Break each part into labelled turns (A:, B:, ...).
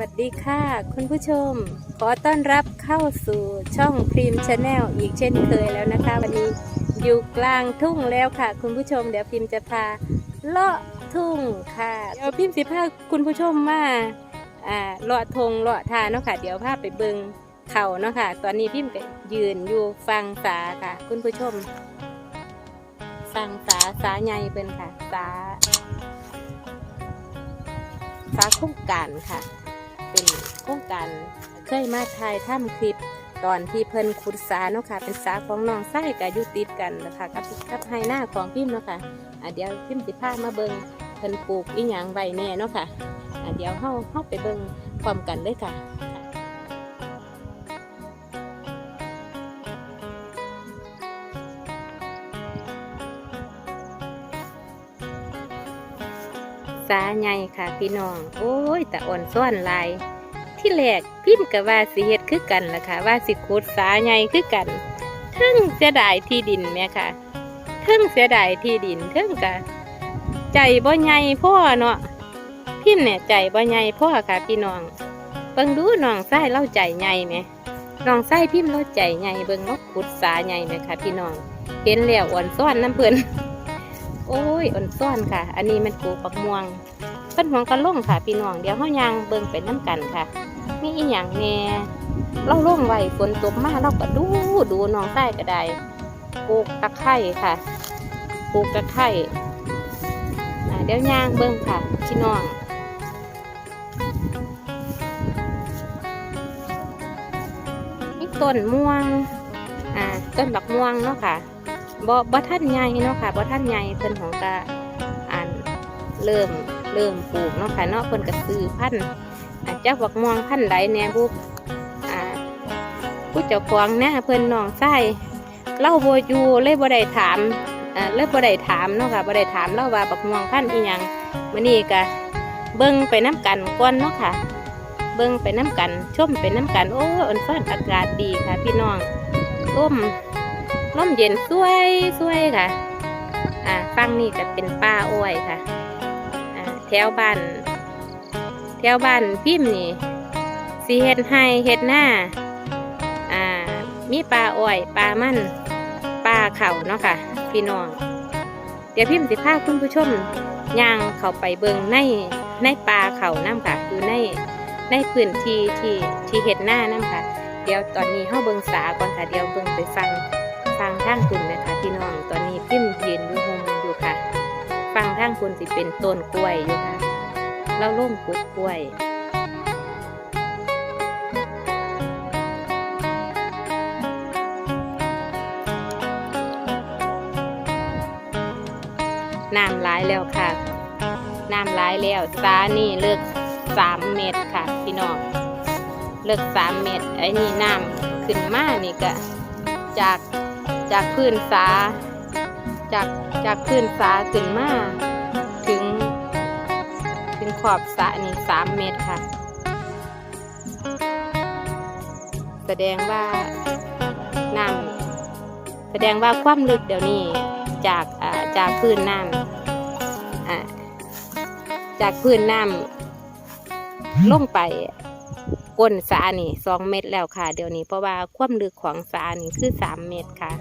A: วัสดีค่ะ คุณผู้ชม ขอต้อนรับเข้าสู่ช่องพรีมชาแนลอีกเช่นเคยแล้วนะคะ วันนี้อยู่กลางทุ่งแล้วค่ะ คุณผู้ชมเดี๋ยวพิมจะพาเลาะทุ่งค่ะเดี๋ยวพิมสิพาคุณผู้ชมมาอ่าเลาะทงเลาะทาเนาะค่ะ เดี๋ยวพาไปเบิงเขาเนาะค่ะ ตอนนี้พิมก็ยืนอยู่ฟังสาค่ะ คุณผู้ชม ฟังสาสาใหญ่เป็นค่ะสาสาโครงการค่ะ เป็นโครงการเคยมาถ่ายทำคลิปตอนที่เพิ่นขุดสาเนาะค่ะ เป็นสาของน้องไส้กับยุติดกันนะคะกับกับไฮหน้าของพิมเนาะค่ะอะเดี๋ยวพิมพ์สิพามาเบิงเพิ่นปลูกอีหยังใบแน่เนาะค่ะอะเดี๋ยวเฮาเฮาไปเบิงพร้อมกันเลยค่ะาใหญ่ค่ะ พี่น้อง โอ้ยแต่อ่อนซ้อนลาย ที่แรกพิมพ์กับว่าสิเฮ็ดคือกันล่ะค่ะ ว่าสิขุดสาใหญ่คือกันทึ่งเสียดายที่ดินแม่ค่ะทึ่งเสียดายที่ดินทึ่งกะใจบ่ใหญ่พ่อเนาะพิมพ์เนี่ยใจบ่ใหญ่พ่อค่ะ พี่น้องเบิ่งดูน้องไส้เล่าใจใหญ่ไหมน้องไส้พิมพ์เล่าใจใหญ่เบิ่งนาะขุดสาใหญ่ไหมค่ะ พี่น้องเห็นแล้วอ่อนซ้อนน้ำเพลิน อ้ยอ่อนซ้อนค่ะ อันนี้มันปูปักม่วงเพิ่นหวงกระล่งค่ะพี่น้องเดี๋ยวเฮายังเบิ่งไปน้ำกันค่ะมีอีหยังแน่เราล่งไว้ฝนตกมาเราก็ดูดูน้องใต้ก็ได้ปลูกตะไคร่ค่ะปลูกตะไคร่เดี๋ยวย่างเบิ่งค่ะพี่น้องมีต้นม่วงอ่าต้นบักม่วงเนาะค่ะ บ่บ่ท่านใหญ่เนาะค่ะบ่ท่านใหญ่เพิ่นของกะอ่านเริ่มเริ่มปลูกเนาะค่ะเนาะเพิ่นก็ซื้อพันธุ์อาจจะบักม่วงพันธุ์ใดแน่บุอ่าผู้เจ้าของเนี่ยเพิ่นน้องไส้เล่าบ่อยู่เลยบ่ได้ถามอ่าเลยบ่ได้ถามเนาะค่ะบ่ได้ถามเล่าว่าบักม่วงพันธุ์อีหยังมื้อนี้ก็เบิ่งไปน้กันก่อนเนาะค่ะ เบิ่งไปน้กันชมไปน้กันโอ้อันฟ้อนอากาศดีค่ะ พี่น้องลม ลมเย็นสวยสวยค่ะ อ่าฟังนี่ก็เป็นป่าอ้อยค่ะ อ่าแถวบ้านแถวบ้านพิมพ์นี่สีเฮ็ดให้เฮ็ดหน้า อ่า มีปลาอ้อยปลามันปลาเข่าเนาะค่ะ พี่น้อง เดี๋ยวพิมพ์สิพาคุณผู้ชมย่างเข้าไปเบิงในในปลาเข่าน้ำค่ะอยู่ในในพื้นที่ที่ที่เฮ็ดหน้าน้ำค่ะ เดี๋ยวตอนนี้เฮาเบิงสาก่อนค่ะ เดี๋ยวเบิงไปฟัง ฟังทางคุณนะคะพี่น้องตอนนี้พิมพ์ยืนอยู่โฮมอยู่ค่ะ ฟังทางคุณสิเป็นต้นกล้วยอยู่ค่ะ เราล่มปลูกล้วยน้ำหลายแล้วค่ะ น้ำหลายแล้วสานี่เลิกสามเมตรค่ะ พี่น้อง เลิกสามเมตรไอ้นี่น้ำขึ้นมานี่ก็จาก จากพื้นสาจากจากพื้นสาขึ้นมาถึง ถึงขอบสระนี่สามเมตรค่ะ แสดงว่าน้ำแสดงว่าความลึกเดี๋ยวนี้จากจากพื้นน้ำอ่าจากพื้นน้ำลงไปก้นสระนี่สองเมตรแล้วค่ะ เดี๋ยวนี้เพราะว่าความลึกของสระนี่คือสามเมตรค่ะ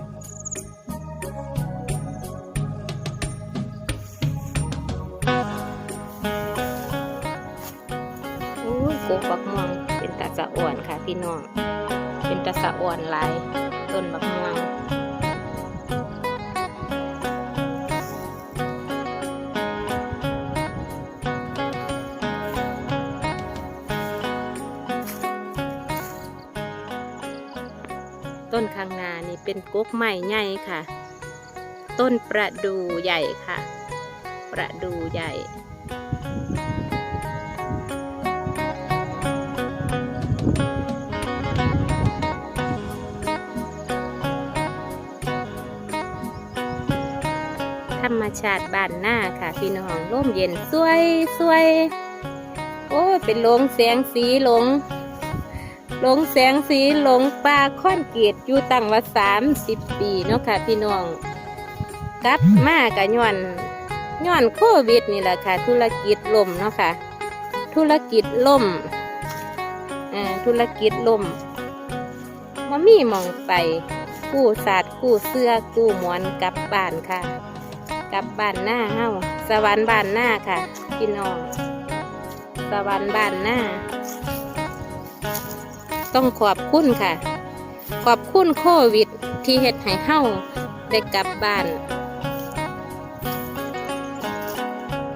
A: โอ้ยปลูกบักม่วง เป็นตาสะอ่อนค่ะพี่น้อง เป็นตาสะอ่อนลายต้นบักม่วงต้นข้างหน้านี่เป็นกกไม้ใหญ่ค่ะ ต้นประดูใหญ่ค่ะ ประดูใหญ่ รมชาติบ้านหน้าค่ะ พี่น้องร่มเย็นสวยสวยโอ้เป็นหลงแสงสีหลงหลงแสงสีหลงปลาค่อนเกียรอยู่ตั้งว่าสามสิบปีเนาะค่ะ พี่น้องกลับมากะย้อนย้อนโควิดนี่แหละค่ะ ธุรกิจล่มเนาะค่ะ ธุรกิจล่มธุรกิจล่มมามีมองไปกู้ศาสตร์กู้เสื้อกู้หมอนกลับบ้านค่ะ กับบ้านหน้าเฮาสวรรค์บ้านหน้าค่ะ พี่น้องสวรรค์บ้านหน้า ต้องขอบคุณค่ะ ขอบคุณโควิดที่เฮ็ดให้เฮาได้กลับบ้าน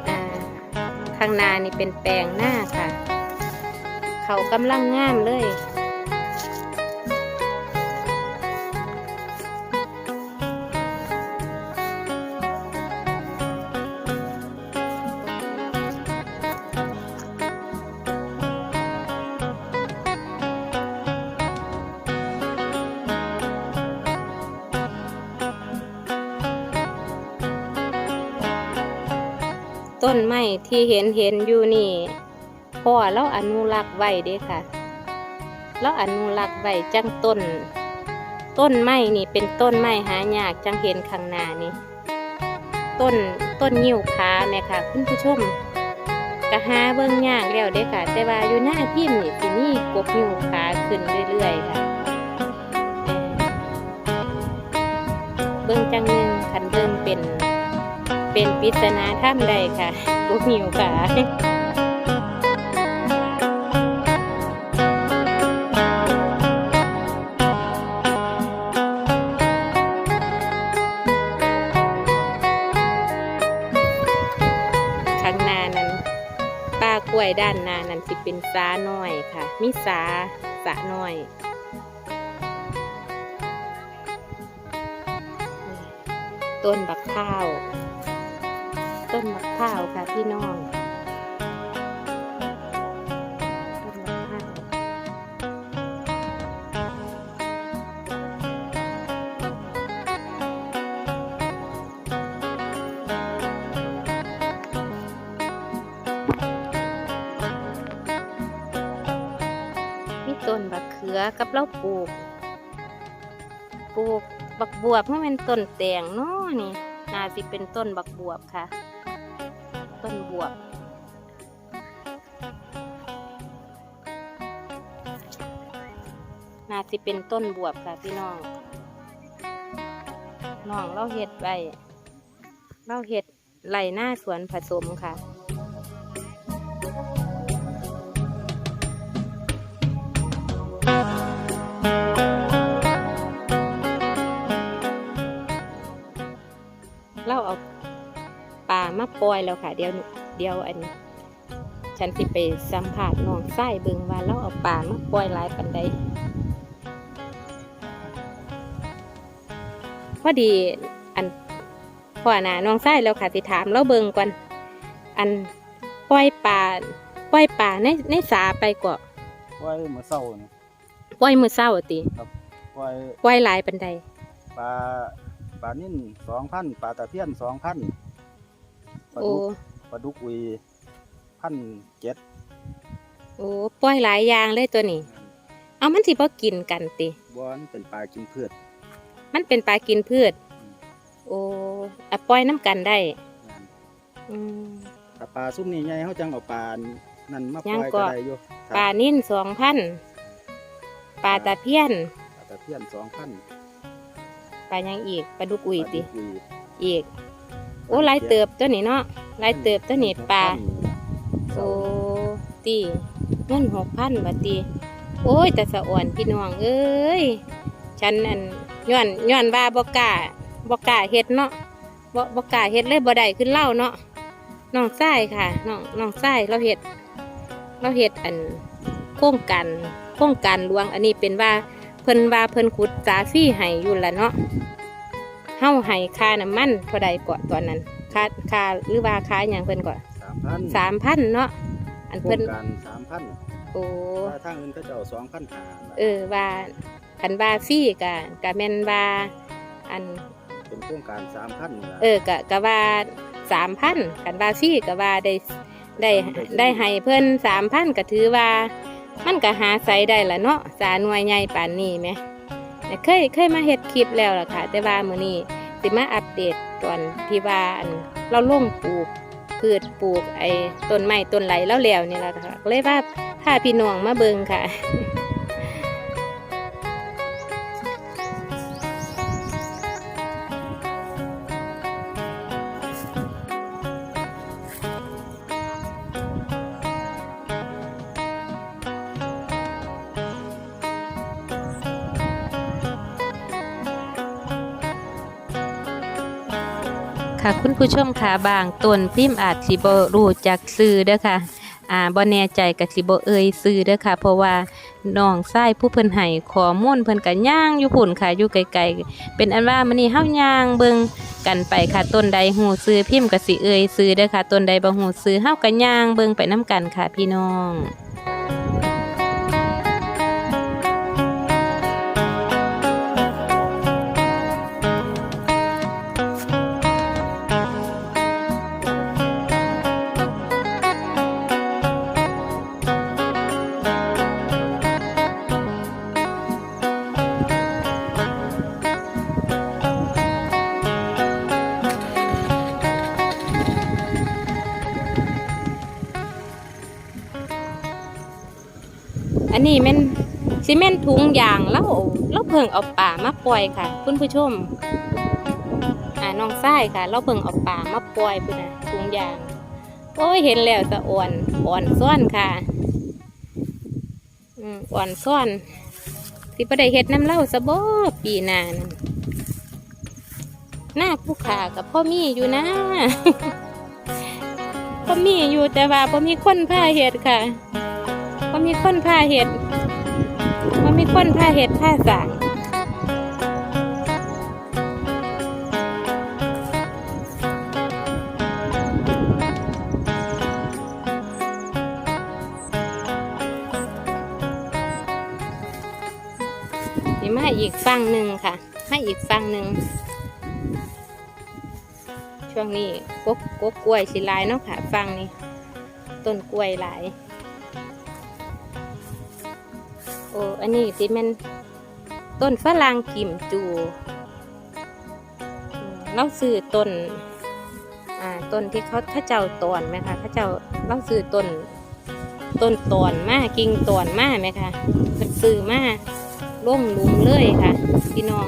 A: อ่าข้างหน้านี่เป็นแปลงหน้าค่ะ เขากำลังงามเลย ที่เห็นเห็นอยู่นี่พ่อเราอนุรักษ์ไว้เด้ค่ะเราอนุรักษ์ไว้จังต้น ต้นไม้นี่เป็นต้นไม้หายากจังเห็นข้างหน้านี่ต้นต้นยิ้วขาเนี่ยค่ะ คุณผู้ชมกะหาเบิ่งยากแล้วเด้ค่ะ แต่ว่าอยู่หน้าพิมพ์นี่สิมีกบยิ้วขาขึ้นเรื่อยๆค่ะเอ่องจังหนึ่งคันเบิ่งเป็น เป็นปริศนาถ้ำใดค่ะลูกหิวค่ะข้างหน้านั้นป้ากล้วยด้านหน้านั้นสิเป็นสาน้อยค่ะ มีสาสะน้อยต้นบักข้าว ต้นมะพร้าวค่ะพี่น้องต้นมะพร้าวมีต้นบักเขือกับเราปลูก ปลูกบักบวบเพราะมันต้นแตงเนาะนี่น่าสิเป็นต้นบักบวบค่ะ ต้นบวบน่าสิเป็นต้นบวบค่ะพี่น้องน้องเราเห็ดไว้เราเห็ดไหลหน้าสวนผสมค่ะ ลามาปล่อยแล้วค่ะ เดี๋ยวเดี๋ยวอัน ฉันสิไปสัมผัสน้องไส้เบิงว่าเราเอาปลามาปล่อยหลายปันใดพอดีอันพ่อน่ะน้องไส้แล้วค่ะสิถามเราเบิงก่อนอันปล่อยปลาปล่อยปลาในในสาไปก่อน
B: ไว้เมื่อเช้านี่
A: ปล่อยมือเศร้าติ
B: ไว้
A: ปล่อยหลายปันใด
B: ปลาปลานิ่นสองพันปลาตะเพียนสองพัน ปลา
A: โอ้
B: ดุกปลาดุกอุยพันเจ็ด
A: โอ้ปล่อยหลายอย่างเลยตัวนี้ เอามันสิบ่กินกันติ
B: บอนเป็นปลากินพืช
A: มันเป็นปลากินพืช โอ้อะปล่อยน้ำกันได้ อืม
B: ถ้าปลาซุ่มนี่ใหญ่เขาจังเอาปลานั่นมาป
A: ยัง
B: ล่อย
A: ก็
B: ก็ ได้อยู่
A: ปลานิ่นสองพันปลาตะเพียน
B: ปลาตะเพียนสองพัน
A: ปลายังอีกปลาดุกอุยติ
B: ปลาดุกอุย
A: อีก โอ้หลายเติบตัวนี้เนาะหลายเติบตัวนี้ปลาโอ้ตีเงินหกพันบาทตีโอ้ยแต่สะอ่อนพี่น้องเอ้ยฉันอันย้อนย้อนว่าบกล้าบกล้าเฮ็ดเนาะบ่บกล้าเฮ็ดเลยบ่ได้ขึ้นเล่าเนาะน้องไส้ค่ะน้องน้องไส้เราเฮ็ดเราเฮ็ดอันโครงการโครงการหลวงอันนี้เป็นว่าเพิ่นว่าเพิ่นขุดสาฟี่ให้อยู่ละเนาะเฮาให้ค่าน้ำมันเท่าใดก่อนตอนนั้นค่าค่าหรือว่าค่าหยังเพิ่นก่อน
B: สามพัน
A: สามพันเนาะอัน
B: โคร
A: เพิ่น
B: งการสามพัน
A: โอ้
B: ถ้าทางอื่นเขาจะเอาสองพันหา
A: เออว่าคันว่าฟรี่กะกะแม่นว่าอัน
B: เป็นโครงการสามพัน
A: เออกะกะว่าสามพันคันว่าฟรี่กะว่าได้ได้ได้ให้เพิ่นสามพันก็ถือว่า มันก็หาใส่ได้ละเนาะสาหน่วยใหญ่ป่านนี้ไหมแต่ เคยเคยมาเฮ็ดคลิปแล้วล่ะค่ะ แต่ว่ามื้อนี้สิมาอัปเดตตอนที่ว่าอันเราลงปลูกพืชปลูกไอ้ต้นไม้ต้นไหลแล้วแล้วนี่ล่ะค่ะเลยว่าพาพี่น้องมาเบิ่งค่ะ ค่ะ คุณผู้ชมค่ะบางต้นพิมพ์อาจสิบรู้จักซื้อเด้อค่ะอ่าบ่แน่ใจกับสิบ่เอ่ยซื้อเด้อค่ะ เพราะว่าน้องชายผู้เพิ่นให้ข้อมูลเพิ่นก็ย่างอยู่พุ่นค่ะอยู่ไกลๆเป็นอันว่ามื้อนี้เฮาย่างเบิ่งกันไปค่ะต้นใดฮู้ซื้อพิมพ์ก็สิเอ่ยซื้อเด้อค่ะต้นใดบ่ฮู้ซื้อเฮาก็ย่างเบิ่งไปนํกันค่ะพี่น้อง เมนถุงยางแล้วเราเพิ่งเอาป่ามาปล่อยค่ะ คุณผู้ชมอ่าน้องทรายค่ะ เราเพิ่งเอาป่ามาปล่อยพุ่นนะถุงยางโอ้ยเห็นแล้วสะอ่อนอ่อนซ่อนค่ะอืมอ่อนซ่อนสิประได้เฮ็ดน้ำเล่าสะบ่ปีนานหน้าผู้ขากับพ่อมีอยู่นะพ่อมีอยู่แต่ว่าพ่อมีคนพาเฮ็ดค่ะว่ามีคนพาเห็ด มีคนพาเห็ดพาสางนี่มาอีกฝั่งหนึ่งค่ะมาอีกฝั่งหนึ่งช่วงนี้กกกกล้วยสิลายเนาะค่ะฝั่งนี้ต้นกล้วยหลาย อันนี้ที่มันต้นฝรั่งกิมจูเราซื้อต้นอ่าต้นที่เขาข้าเจ้าตอนไหมคะข้าเจ้าเราซื้อต้นต้นตอนมากิ่งตอนมาไหมคะซื้อมาล่งลุมเลยค่ะพี่น้อง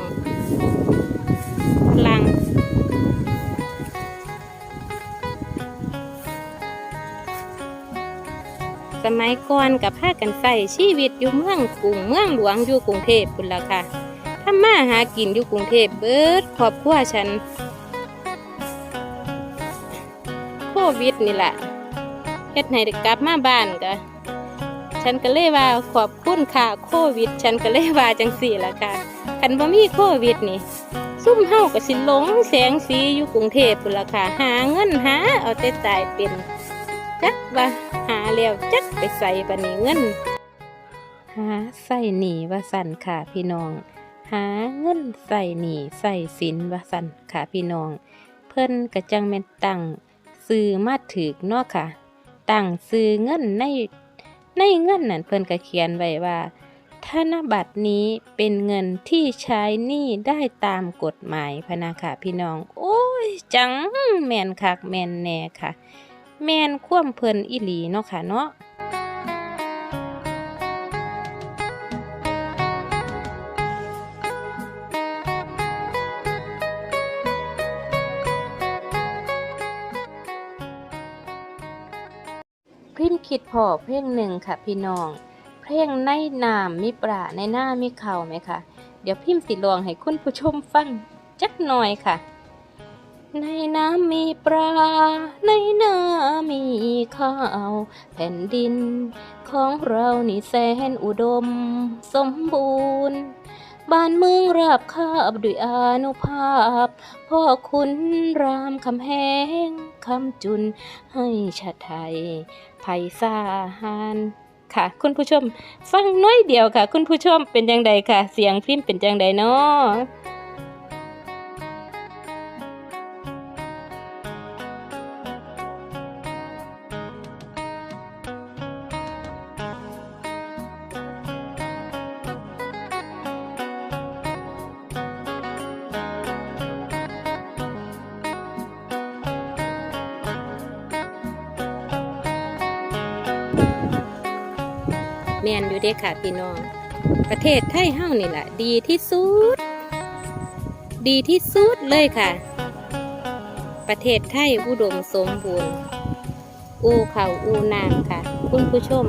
A: สมัยก่อนกับพากันใส่ชีวิตอยู่เมืองกรุงเมืองหลวงอยู่กรุงเทพพุ่นละค่ะทำมาหากินอยู่กรุงเทพเบิดครอบครัวฉันโควิดนี่แหละเฮ็ดให้กลับมาบ้านก็ฉันก็เลยว่าขอบคุณค่ะโควิด ฉันก็เลยว่าจังสี่ละค่ะคันบ่มีโควิดนี่ซุ่มเฮาก็สิหลงแสงสีอยู่กรุงเทพพุ่นละค่ะ หาเงินหาเอาแต่จ่ายเป็น จักว่าหาแล้วจักไปใส่บันนี้เงิน หาใส่หนีว่าสันค่ะพี่น้อง หาเงินใส่หนีใส่สินว่าสันค่ะพี่น้อง เพิ่นกระจังแม่นตังซื้อมาถือเนาะค่ะตังซื้อเงินในในเงินนั่นเพิ่นก็เขียนไว้ว่าธนบัตรนี้เป็นเงินที่ใช้หนี้ได้ตามกฎหมายพนาค่ะพี่น้อง โอ้ย จังแมนคักแมนแน่ค่ะ แมนคว่ำเพลินอีหลีเนาะค่ะเนาะพิมพ์คิดพอเพลงหนึ่งค่ะพี่น้อง เพลงในน้ำมีปลาในหน้ามีเขาไหมคะเดี๋ยวพิมพ์สิลองให้คุณผู้ชมฟังจักหน่อยค่ะ ในน้ำมีปลา ในนามีข้าว แผ่นดิน ของเรานี่แสนอุดม สมบูรณ์บ้านเมืองราบคาบด้วยอานุภาพ พ่อคุณรามคำแหงคำจุนให้ชาไทยไพศาลค่ะ คุณผู้ชม ฟังน้อยเดียวค่ะ คุณผู้ชมเป็นยังไงค่ะ เสียงพิมพ์เป็นยังไงเนาะ มนอยู่เด้ค่ะพี่น้อง ประเทศไทยเฮานี่แหละดีที่สุด ดีที่สุดเลยค่ะ ประเทศไทยอุดมสมบูรณ์ อูเขาอูนางค่ะ คุณผู้ชม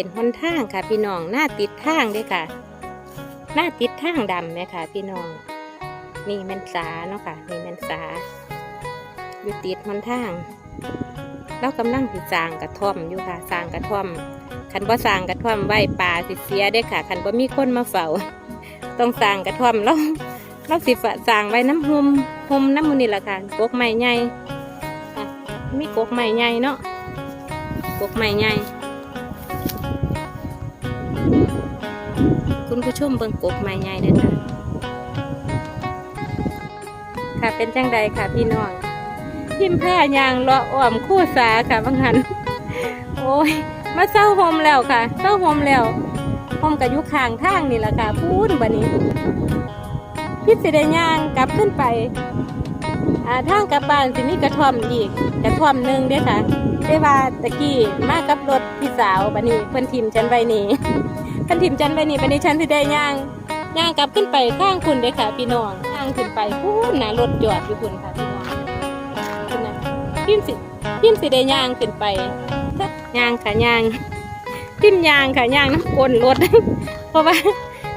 A: เป็นหนทางค่ะ พี่น้องหน้าติดทางเด้อค่ะ หน้าติดทางดำไหมค่ะ พี่น้อง นี่แมันสาเนาะค่ะ นี่แมันสาอยู่ติดหนทางเรากำลังสิสร้างกระท่อมอยู่ค่ะสร้างกระท่อมคันบ่สร้างกระท่อมไว้ป่าสิเสียเด้ค่ะคันบ่มีคนมาเฝ้าต้องสร้างกระท่อมเราเราสิฝะสร้างไว้น้ำหุมหุมน้ำมูนี่แหละค่ะกกไม้ใหญ่อะมีกกไม้ใหญ่เนาะกกไม้ใหญ่ ผู้ชมเบิ่งกกไม้ใหญ่เด้อค่ะ ค่ะเป็นจังใดค่ะพี่น้องพิมพ์ผ้ายางเลาะอ้อมคู่สาค่ะบางหัน โอ้ย มาเศร้าโฮมแล้วค่ะเศร้าโฮมแล้วโฮมกับยุคางทางนี่แหละค่ะพูนบันนี้พี่สิได้ย่างกลับขึ้นไปอ่าทางกลับบ้านสิมีกระท่อมอีกกระท่อมหนึ่งเด้อค่ะได้ว่าตะกี้มากับรถพี่สาวบันนี้เพิ่อนทิมฉันไว้นี่ เพิ่นทิมฉันไว้นี่บันนี้ฉันสิได้ย่างย่างกลับขึ้นไปข้างคุณเด้ค่ะ พี่น้องย่างขึ้นไปพูนนะรถจอดอยู่คุณค่ะพี่น้องคุณนะพิมสิพิมสิได้ย่างขึ้นไปย่างค่ะย่างพิมย่างค่ะย่างน้ำกลนรถเพราะว่า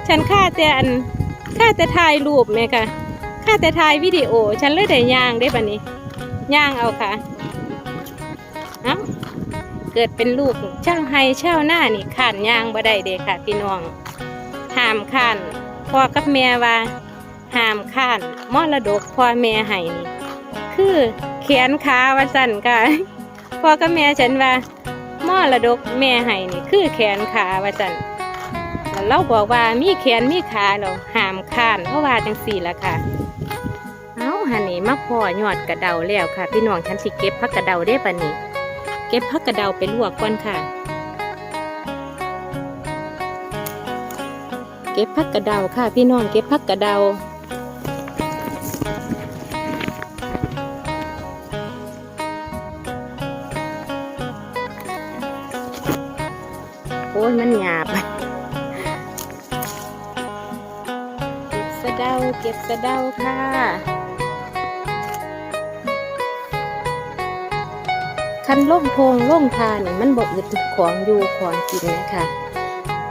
A: ฉันค่าแต่อันค่าแต่ถ่ายรูปแม่ค่ะค่าแต่ถ่ายวิดีโอ ฉันเลยได้ย่างได้ปะนี้ย่างเอาค่ะเอ้า เกิดเป็นลูกเช่าไฮเช่าหน้านี่ขานยางบ่ได้เด้ค่ะ พี่น้องห้ามขานพ่อกับแม่ว่าห้ามขานมรดกพ่อแม่ให้นี่ คือแขนขาว่าสั่นค่ะพ่อกับแม่ฉันว่ามรดกแม่ให้นี่ คือแขนขาว่าจันแล้วเราบอกว่ามีแขนมีขาเราห้ามขานเพราะว่าจังสี่ละค่ะเอาหันนี่มาพ่อยอดกระเดาแล้วค่ะ พี่น้องฉันสิเก็บพักกระเดาได้ปะนี่ ก็บพักกระเดาไปลวกก่อนค่ะ เก็บพักกระเดาค่ะพี่น้องเก็บพักกระเดาโอ้ยมันหยาบ เก็บสะเดาเก็บสะเดาค่ะ คันล่มพงล่มทานี่มันบ่อึดของอยู่ของกินนะคะ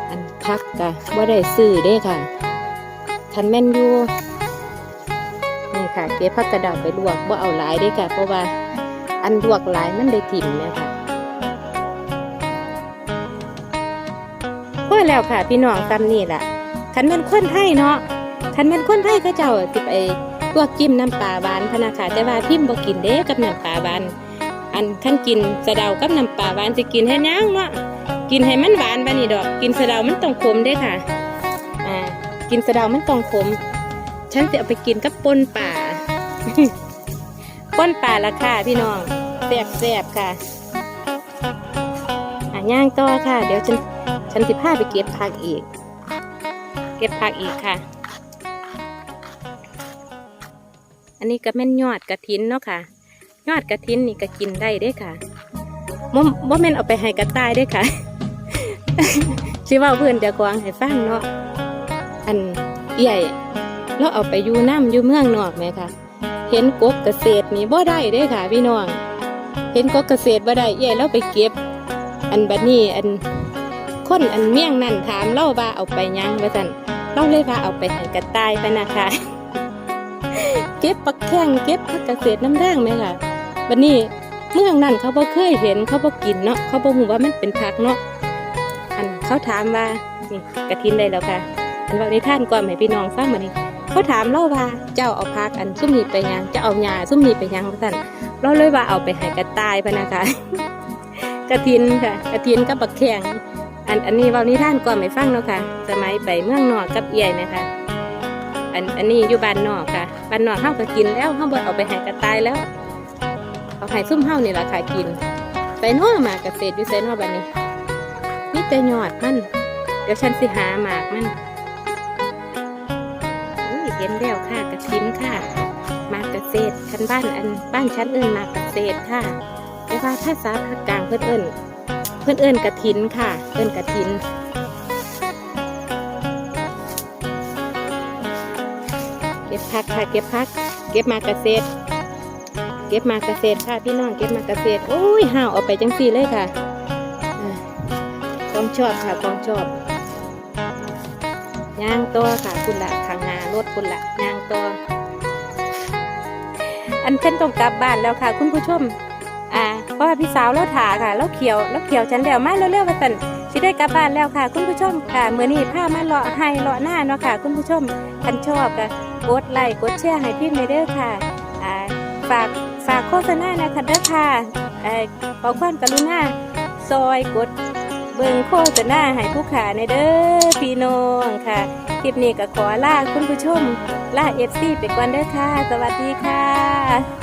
A: อันพักกะว่าได้ซื้อเด้ค่ะคันแม่นอยู่นี่ค่ะเก็บพักกระดาษไปลวกว่าเอาหลายเด้ค่ะ เพราะว่าอันลวกหลายมันได้ถิ่มเนี่ยค่ะพอแล้วค่ะ พี่น้องตำนี่แหละคันเป็นคนไทยเนาะคันเป็นคนไทยก็เจ้าสิไปลวกจิ้มน้ำปลาหวานพนาค่ะแต่ว่าพิมพ์บ่กินเด้กับน้ำปลาหวาน อันขั้นกินสะเดากับน้ำปลาหวานสิกินให้ย่างเนาะกินให้มันหวานบานี่ดอก กินสะเดามันต้องขมด้ค่ะอ่ากินสะเดามันต้องขมฉันจะเอาไปกินกับป่นป่าป่นป่าละค่ะพี่น้องแซ่บแซบค่ะอะย่างต่อค่ะ เดี๋ยวฉันฉันสิพาไปเก็บผักอีก เก็บผักอีกค่ะ อันนี้ก็แม่นยอดกระถินเนาะค่ะ ยอดกระถินนี่ก็กินได้เด้อค่ะบ่บ่แม่นเอาไปให้กระต่ายด้อค่ะสิว่าเพื่อนเดียวกวางให้ฟังเนาะอันใหญ่เราเอาไปอยู่น้ำอยู่เมืองนอกไหมคะเห็นกกเกษตรนี่บ่ได้เด้อค่ะพี่น้องเห็นกกเกษตรบ่ได้ใหญ่เราไปเก็บ อันบัดนี้อันคนอันเมี่ยงนั่นถามเล่าว่าเอาไปยังว่าสันเล่าเลยว่าเอาไปให้กระต่ายไปนะคะเก็บปักแข้งเก็บผักเกษตรน้ำแดงไหมค่ะ บัดนี้เมืองนั่นเขาบ่เคยเห็นเขาบ่กินเนาะเขาบ่หูว่ามันเป็นผักเนาะอันเขาถามว่านี่กระทินได้แล้วค่ะ อันว่าในท่านก่อนให้พี่น้องฟังมานี่เขาถามเล่าว่าเจ้าเอาผักอันซุ่มนี้ไปยังจะเอาหญ้าซุ่มนี้ไปยังว่าสันเราเลยว่าเอาไปให้กระต่ายไปนะคะกระทินค่ะกระทินกับปักแข้งอันอันนี้ว่านิท่านก่อนไม่ฟังเนาะค่ะสมัยไปเมืองนอกกับเอี่ยไหมคะอันอันนี้อยู่บ้านนอกค่ะบ้านนอกเฮาก็กินแล้วเฮาบ่เอาไปให้กระต่ายแล้ว เอาให้ซุ่มเฮานี่ล่ะค่ะกินใส่น้อหมากเกษตรอยู่ใส่น้อบัดนี้นี่แต่ยอดมัน เดี๋ยวฉันสิหาหมากมันอุ้ยเห็นแล้วค่ะกระทินค่ะหมากเกษตรฉันบ้านอันบ้านฉันเอิ้นหมากเกษตรค่ะแต่ว่าภาษาภาคกลางเพิ่อนเอิ้นเพื่อนเอิญกระถินค่ะ เอิญกระถินเก็บผักค่ะเก็บผัก เก็บมาเกษตรเก็บมาเกษตรค่ะพี่น้องเก็บมาเกษตรโอ้ยห่าวเอาไปจังสี่เลยค่ะอ่าพองชอบค่ะของชอบย่างตัวค่ะคุณละทางนารถคุณละย่างตัวอันเช่นต้องกลับบ้านแล้วค่ะ คุณผู้ชม อ่าเพราะว่าพี่สาวเราถาค่ะเราเขียวเราเขียวฉันเดียวมาเร็วๆมาสันสิได้กลับบ้านแล้วค่ะ คุณผู้ชมค่ะเมื่อนี้พามาเลาะให้เลาะหน้าเนาะค่ะ คุณผู้ชมคันชอบก็กดไลค์กดแชร์ให้พี่เมเดอร์ค่ะ อ่าฝาก ฝากโฆษณานะคะเด้อค่ะเอ่ขอความกรุณาซอยกดเบิ่งโฆษณาให้ผู้ขาในเด้อพี่น้องค่ะ คลิปนี้ก็ขอลาคุณผู้ชมลาเอฟซีไปก่อนเด้อค่ะ สวัสดีค่ะ